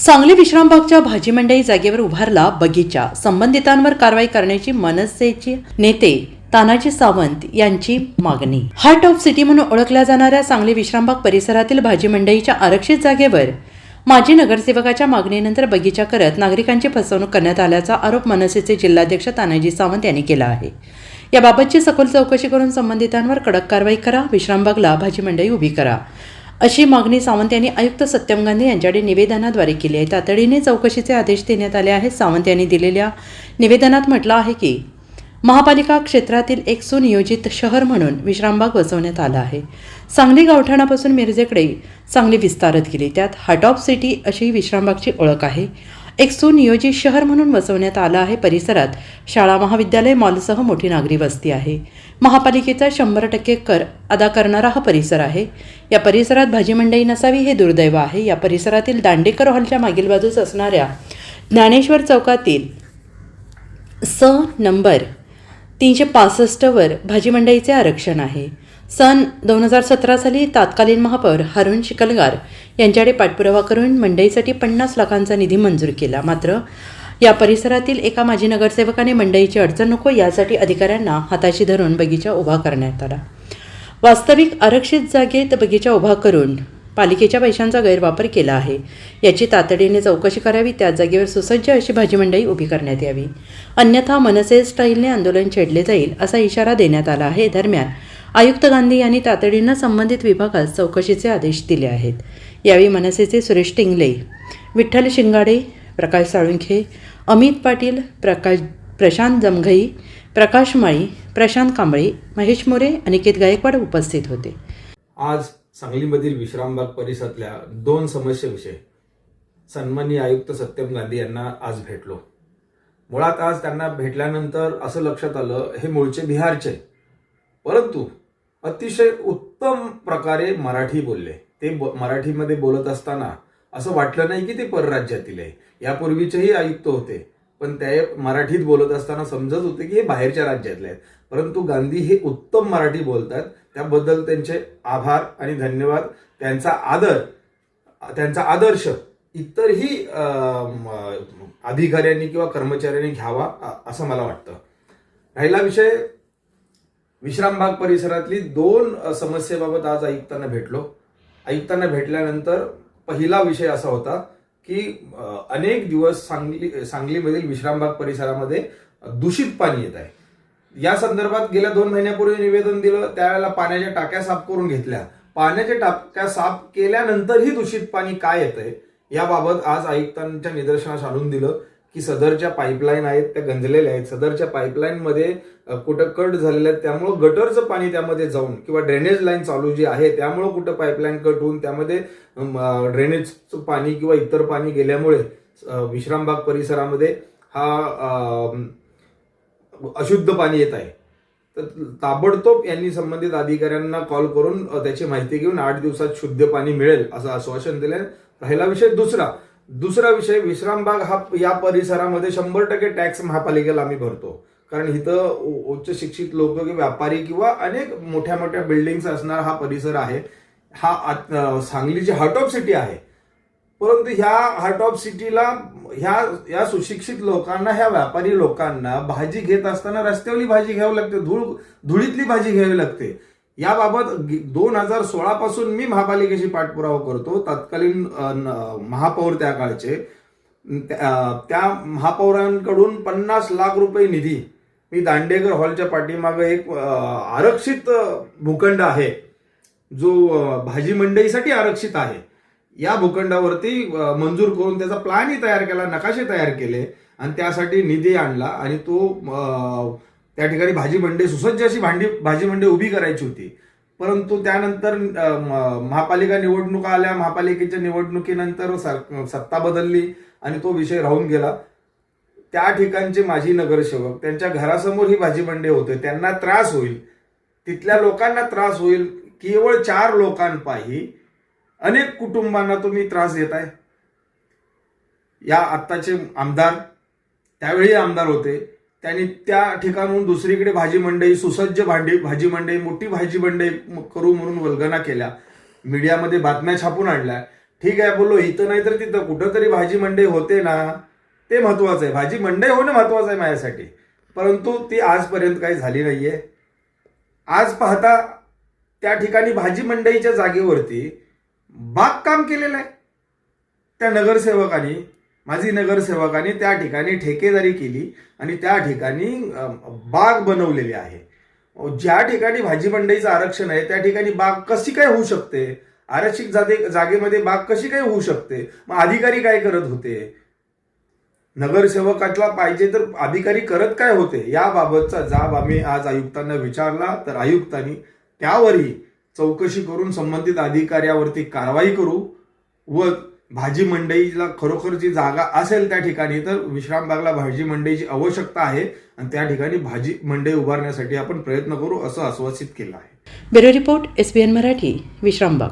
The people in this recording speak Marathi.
सांगली विश्रामबागच्या भाजी मंडई जागेवर उभारला बगीचा. संबंधितांवर कारवाई करण्याची मनसेचे नेते तानाजी सावंत यांची मागणी. हार्ट ऑफ सिटी म्हणून ओळखल्या जाणाऱ्या सांगली विश्रामबाग परिसरातील भाजी मंडईच्या आरक्षित जागेवर माजी नगरसेवकाच्या मागणीनंतर बगीचा करत नागरिकांची फसवणूक करण्यात आल्याचा आरोप मनसेचे जिल्हाध्यक्ष तानाजी सावंत यांनी केला आहे. याबाबतची सखोल चौकशी करून संबंधितांवर कडक कारवाई करा विश्रामबागला भाजी मंडई उभी करा. अशी मागणी सावंत यांनी आयुक्त सत्यम गांधी यांच्याकडे निवेदनाद्वारे केली आहे. तातडीने चौकशीचे आदेश देण्यात आले आहेत. सावंत यांनी दिलेल्या निवेदनात म्हटलं आहे की महापालिका क्षेत्रातील एक सुनियोजित शहर म्हणून विश्रामबाग बसवण्यात आला आहे. सांगली गावठाणापासून मिरजेकडे सांगली विस्तारत गेली. त्यात हार्ट ऑफ सिटी अशी विश्रामबागची ओळख आहे. एक सुनियोजित शहर म्हणून वसवण्यात आलं आहे. परिसरात शाळा महाविद्यालय मॉलसह मोठी नागरी वस्ती आहे. महापालिकेचा शंभर टक्के कर अदा करणारा हा परिसर आहे. या परिसरात भाजी मंडई नसावी हे दुर्दैव आहे. या परिसरातील दांडेकर हॉलच्या मागील बाजूस असणाऱ्या ज्ञानेश्वर चौकातील स नंबर तीनशे पासष्टवर भाजी मंडईचे आरक्षण आहे. सन दोन हजार सतरा साली तत्कालीन महापौर हरुण शिकलगार यांच्याकडे पाठपुरावा करून मंडईसाठी पन्नास लाखांचा निधी मंजूर केला. मात्र या परिसरातील एका माजी नगरसेवकाने मंडईची अडचण नको यासाठी अधिकाऱ्यांना हाताशी धरून बगीचा उभा करण्यात आला. वास्तविक आरक्षित जागेत बगीचा उभा करून पालिकेच्या पैशांचा गैरवापर केला आहे. याची तातडीने चौकशी करावी त्याच जागेवर सुसज्ज अशी भाजी मंडई उभी करण्यात यावी. अन्यथा मनसे स्टाईलने आंदोलन छेडले जाईल असा इशारा देण्यात आला आहे. दरम्यान आयुक्त गांधी यांनी तातडीनं संबंधित विभागात चौकशीचे आदेश दिले आहेत. यावेळी मनसेचे सुरेश टिंगले विठ्ठल शिंगाडे प्रकाश साळुंखे अमित पाटील प्रकाश प्रशांत जमघई प्रकाश माळी प्रशांत कांबळे महेश मोरे अनिकेत गायकवाड उपस्थित होते. आज सांगलीमधील विश्रामबाग परिसरातल्या दोन समस्येविषयी सन्माननीय आयुक्त सत्यम गांधी यांना आज भेटलो. मुळात आज त्यांना भेटल्यानंतर असं लक्षात आलं हे मूळचे बिहारचे. परंतु अतिशय उत्तम प्रकारे मराठी बोलले. ते मराठीमध्ये बोलत असताना असं वाटलं नाही की ते परराज्यातील आहे. यापूर्वीचेही आयुक्त होते पण ते मराठीत बोलत असताना समजत होते की हे बाहेरच्या राज्यातले आहेत. परंतु गांधी हे उत्तम मराठी बोलतात. त्याबद्दल त्यांचे आभार आणि धन्यवाद. त्यांचा आदर त्यांचा आदर्श इतरही अधिकाऱ्यांनी किंवा कर्मचाऱ्यांनी घ्यावा असं मला वाटतं. राहिला विषय विश्रामबाग परिसरातली दोन समस्येबाबत आज आयुक्तांना भेटलो. आयुक्तांना भेटल्यानंतर पहिला विषय असा होता की अनेक दिवस सांगली सांगलीमधील विश्रामबाग परिसरामध्ये दूषित पाणी येत आहे. या संदर्भात गेल्या दोन महिन्यापूर्वी निवेदन दिलं त्यावेळेला पाण्याच्या टाक्या साफ करून घेतल्या. पाण्याच्या टाक्या साफ केल्यानंतरही दूषित पाणी काय येतंय याबाबत आज आयुक्तांच्या निदर्शनास आणून दिलं. की सदरच्या पाईपलाईन आहेत त्या गंजलेल्या आहेत. सदरच्या पाईपलाईनमध्ये कुठं कट झालेल्या आहेत त्यामुळं गटरचं पाणी त्यामध्ये जाऊन किंवा ड्रेनेज लाईन चालू जी आहे त्यामुळं कुठं पाईपलाईन कट होऊन त्यामध्ये ड्रेनेजचं पाणी किंवा इतर पाणी गेल्यामुळे विश्रामबाग परिसरामध्ये हा अशुद्ध पाणी येत आहे. तर ताबडतोब यांनी संबंधित अधिकाऱ्यांना कॉल करून त्याची माहिती घेऊन आठ दिवसात शुद्ध पाणी मिळेल असं आश्वासन दिलं राहिला विषय दुसरा. दुसरा विषय विश्रामबाग हा या परिसरामध्ये शंभर टक्के टॅक्स महापालिकेला आम्ही भरतो. कारण इथं उ- उच्च शिक्षित लोक किंवा व्यापारी किंवा अनेक मोठ्या मोठ्या बिल्डिंग्स असणारा हा परिसर आहे. हा आत- सांगलीची हार्ट ऑफ सिटी आहे. परंतु ह्या हार्ट ऑफ सिटीला ह्या या सुशिक्षित लोकांना ह्या व्यापारी लोकांना भाजी घेत असताना रस्त्यावरली भाजी घ्यावी लागते धूळ धुळीतली भाजी घ्यावी लागते. याबाबत दोन हजार सोळा पासून मी महापालिकेशी पाठपुरावा करतो. तत्कालीन महापौर त्या काळचे. त्या महापौरांकडून पन्नास लाख रुपये निधी मी दांडेकर हॉलच्या पाठीमागे एक आरक्षित भूखंड आहे. जो भाजी मंडईसाठी आरक्षित आहे. या भूखंडावरती मंजूर करून त्याचा प्लॅनही तयार केला नकाशे तयार केले आणि त्यासाठी निधी आणला आणि तो त्या ठिकाणी भाजी मंडई सुसज्ज अशी भांडी भाजी मंडई उभी करायची होती. परंतु त्यानंतर महापालिका निवडणुका आल्या. महापालिकेच्या निवडणुकीनंतर सत्ता बदलली आणि तो विषय राहून गेला. त्या ठिकाणचे माजी नगरसेवक त्यांच्या घरासमोर ही भाजी मंडई होते. त्यांना त्रास होईल. तिथल्या लोकांना त्रास होईल. केवळ चार लोकांपायी अनेक कुटुंबांना तुम्ही त्रास देताय. या आत्ताचे आमदार त्यावेळी आमदार होते. त्यांनी त्या ठिकाणून दुसरीकडे भाजी मंडई सुसज्ज भांडी भाजी मंडई मोठी भाजी मंडई करू म्हणून वल्गना केल्या. मीडियामध्ये बातम्या छापून आणल्या. ठीक आहे बोललो इथं नाही तर तिथं. कुठंतरी भाजी मंडई होते ना ते महत्वाचं आहे. भाजी मंडई होणं महत्वाचं आहे माझ्यासाठी. परंतु ती आजपर्यंत काही झाली नाहीये. आज पाहता त्या ठिकाणी भाजी मंडईच्या जागेवरती बागकाम केलेलं आहे. त्या नगरसेवकांनी माझी नगरसेवकांनी त्या ठिकाणी ठेकेदारी केली आणि त्या ठिकाणी बाग बनवलेली आहे. ज्या ठिकाणी भाजी मंडईचं आरक्षण आहे त्या ठिकाणी बाग कशी काय होऊ शकते? आरक्षित जागे जागेमध्ये बाग कशी काय होऊ शकते? मग अधिकारी काय करत होते? नगरसेवकातला पाहिजे तर अधिकारी करत काय होते? याबाबतचा जाब आम्ही आज आयुक्तांना विचारला. तर आयुक्तांनी त्यावरही चौकशी करून संबंधित अधिकाऱ्यावरती कारवाई करू व भाजी मंडईला खरोखर जी जागा असेल त्या ठिकाणी तर विश्रामबागला भाजी मंडईची आवश्यकता आहे. आणि त्या ठिकाणी भाजी मंडई उभारण्यासाठी आपण प्रयत्न करू असं आश्वासित केलं आहे. Bureau report SBN Marathi Vishrambag